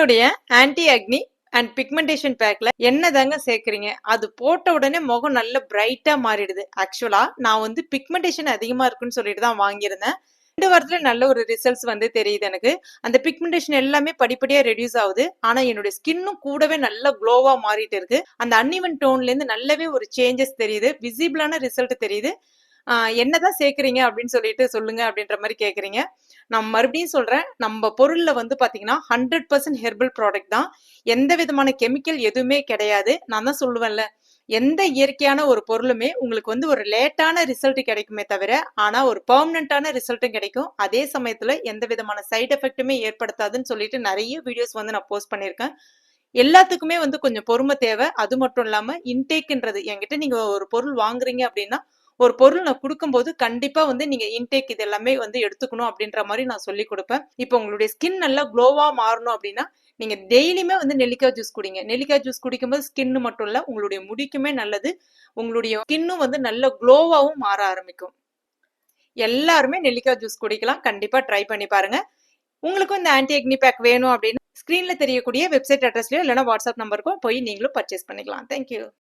நம்மளுடைய anti Agni and pigmentation பேக்ல என்ன தாங்க சேர்க்குறீங்க? அது போட்ட உடனே முகம் நல்ல பிரைட்டா மாறிடுது. ஆக்சுவலா நான் வந்து பிக்மெண்டேஷன் அதிகமா இருக்குன்னு சொல்லிட்டு தான் வாங்கியிருந்தேன். ரெண்டு வாரத்துல நல்ல ஒரு ரிசல்ட்ஸ் வந்து தெரியுது எனக்கு. அந்த பிக்மெண்டேஷன் எல்லாமே படிப்படியா ரெடியூஸ் ஆகுது. ஆனா என்னுடைய ஸ்கின்னும் கூடவே நல்ல க்ளோவா மாறிட்டு இருக்கு. அந்த அன்இவன் டோன்ல இருந்து நல்லாவே ஒரு சேஞ்சஸ் தெரியுது. விசிபிளான ரிசல்ட் தெரியுது. என்னதான் சேர்க்குறீங்க அப்படின்னு சொல்லிட்டு சொல்லுங்க அப்படின்ற மாதிரி கேட்குறீங்க நான் மறுபடியும் சொல்றேன் நம்ம பொருள்ல வந்து பாத்தீங்கன்னா ஹண்ட்ரட் பர்சன்ட் ஹெர்பல் ப்ராடக்ட் தான். எந்த விதமான கெமிக்கல் எதுவுமே கிடையாது. நான் தான் சொல்லுவேன்ல எந்த இயற்கையான ஒரு பொருளுமே உங்களுக்கு வந்து ஒரு லேட்டான ரிசல்ட் கிடைக்குமே தவிர ஆனா ஒரு பர்மனண்டான ரிசல்ட்டும் கிடைக்கும். அதே சமயத்துல எந்த விதமான சைட் எஃபெக்ட்டுமே ஏற்படுத்தாதுன்னு சொல்லிட்டு நிறைய வீடியோஸ் வந்து நான் போஸ்ட் பண்ணியிருக்கேன். எல்லாத்துக்குமே வந்து கொஞ்சம் பொறுமை தேவை. அது மட்டும் இல்லாம இன்டேக்ன்றது என்கிட்ட நீங்க ஒரு பொருள் வாங்குறீங்க அப்படின்னா ஒரு பொருள் நான் கொடுக்கும்போது கண்டிப்பா வந்து நீங்க இன்டேக் இது எல்லாமே வந்து எடுத்துக்கணும் அப்படின்ற மாதிரி நான் சொல்லி கொடுப்பேன். இப்போ உங்களுடைய ஸ்கின் நல்லா க்ளோவா மாறணும் அப்படின்னா நீங்க டெய்லியுமே வந்து நெல்லிக்காய் ஜூஸ் குடிங்க. நெல்லிக்காய் ஜூஸ் குடிக்கும்போது ஸ்கின்னு மட்டும் இல்ல உங்களுடைய முடிக்குமே நல்லது. உங்களுடைய ஸ்கின்னும் வந்து நல்ல க்ளோவாவும் மாற ஆரம்பிக்கும். எல்லாருமே நெல்லிக்காய் ஜூஸ் குடிக்கலாம். கண்டிப்பா ட்ரை பண்ணி பாருங்க. உங்களுக்கும் இந்த ஆன்டி அக்னி பேக் வேணும் அப்படின்னு ஸ்கிரீன்ல தெரியக்கூடிய வெப்சைட் அட்ரஸ்லயோ இல்லைன்னா வாட்ஸ்அப் நம்பருக்கும் போய் நீங்களும் பர்ச்சேஸ் பண்ணிக்கலாம். தேங்க்யூ